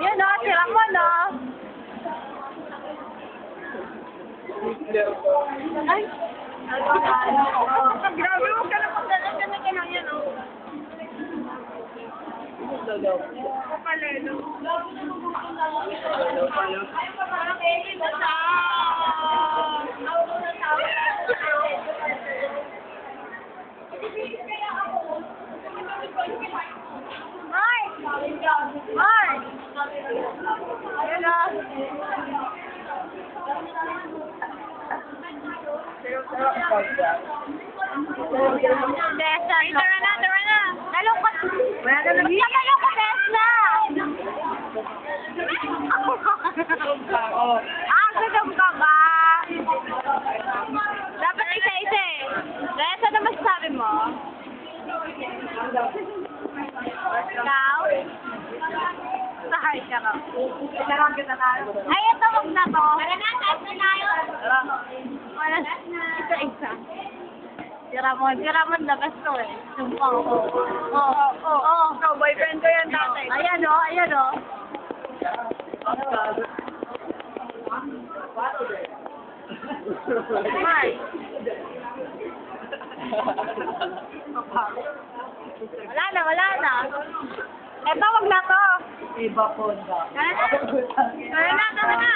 Yan ah, o, tira mo no. Ay! Grabe, huwag ka na pagdalan ka na kinangyan o. Oh. Papalelo. Papalelo. Tessa, tara na, tara na. Nalungkot. Wala ka na. Nalungkot, Tessa. ah, gutom ka ba? Dapat isa-isa eh. Tessa, ano masasabi mo? Ikaw? Sahay ka tayo. Ay, ito, wag na to. Tara na, Wala. Isa-isa. Si Ramon, si Ramon labas to eh. Sumpa ko. Oo, oo, oo. Ikaw, boyfriend ko yan dati. Ayan o, ayan o. Mark. Wala na, wala na. Eto, wag na to. Iba po na. Tara na, tara na.